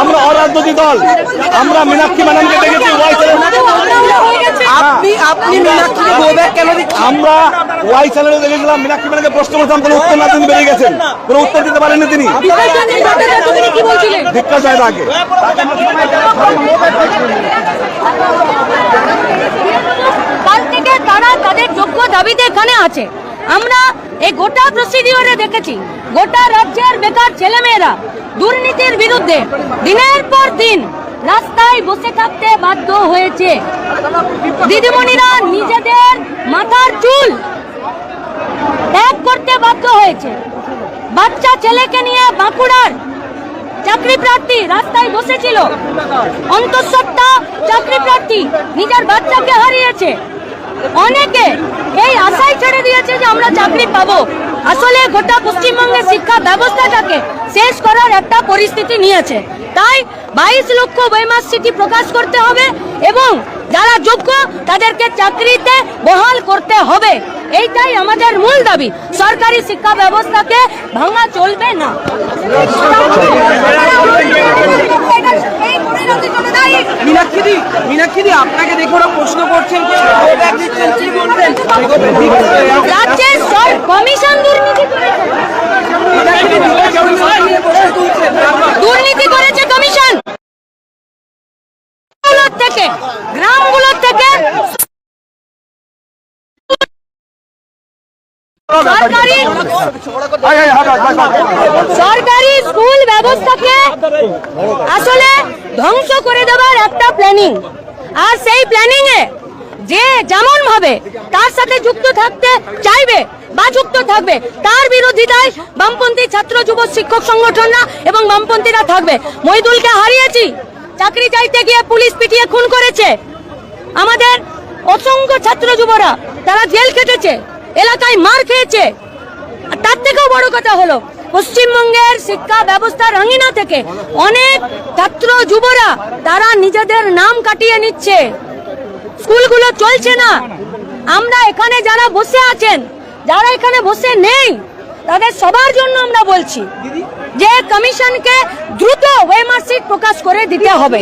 আমরা অরাজনৈতিক দল আমরা মীনাক্ষী ম্যাডামকে দেখেছি। আমরা ওয়াই চ্যানেলে দেখেছিলাম মীনাক্ষী ম্যাডামকে প্রশ্ন করতাম কোনো উত্তর না তিনি বেরিয়ে গেছেন। কোনো উত্তর দিতে পারেননি তিনি। কি চায় তাকে কাল থেকে তারা তাদের যোগ্য দাবিতে এখানে আছে। আমরা এই গোটা প্রসিডিওরে দেখেছি গোটা রাজ্যের বেকার ছেলেমেয়েরা দুর্নীতির বিরুদ্ধে দিনের পর দিন রাস্তায় বসে থাকতে বাধ্য হয়েছে। দিদিমণিরা নিজেদের মাথার চুল ত্যাগ করতে বাধ্য হয়েছে। বাচ্চা ছেলেকে নিয়ে বাঁকুড়ার চাকরি প্রার্থী রাস্তায় বসেছিল। অন্তঃসত্ত্বা চাকরি প্রার্থী নিজের বাচ্চাকে হারিয়েছে। অনেকে এই আশাই ছেড়ে দিয়েছে যে আমরা চাকরি পাবো। আসলে গোটা পশ্চিমবঙ্গের শিক্ষা ব্যবস্থাটাকে শেষ করার একটা পরিস্থিতি নিয়েছে। তাই বাইশ লক্ষ বৈমাসিটি প্রকাশ করতে হবে এবং যারা যোগ্য তাদেরকে চাকরিতে বহাল করতে হবে। এইটাই আমাদের মূল দাবি। সরকারি শিক্ষা ব্যবস্থাকে ভাঙা চলবে না। মীনাক্ষীদি মীনাক্ষীদি আপনাকে দেখে ওরা প্রশ্ন করছেন? গুলোর থেকে সরকারি স্কুল ব্যবস্থাকে আসলে ধ্বংস করে একটা প্ল্যানিং আর সেই প্ল্যানিং এ যে যেমন ভাবে তার সাথে যুক্ত থাকতে চাইবে বা যুক্ত থাকবে, তার বিরোধিতায় বামপন্থী ছাত্র যুব শিক্ষক সংগঠনরা এবং বামপন্থীরা থাকবে। মহিদুলকে হারিয়েছি। চাকরি চাইতে গিয়ে পুলিশ পিটিয়ে খুন করেছে। আমাদের অসংখ্য ছাত্র যুবরা, তারা জেল খেটেছে, এলাকায় মার খেয়েছে। তার থেকেও বড় কথা হলো, পশ্চিমবঙ্গের শিক্ষা ব্যবস্থা রাঙিনা থেকে অনেক ছাত্র যুবরা, তারা নিজেদের নাম কাটিয়ে নিচ্ছে। স্কুলগুলো চলছে না। আমরা এখানে যারা বসে আছেন, যারা এখানে বসে নেই, তাদের সবার জন্য আমরা বলছি যে কমিশনকে দ্রুত ওয়েমার্সিক প্রকাশ করে দিতে হবে।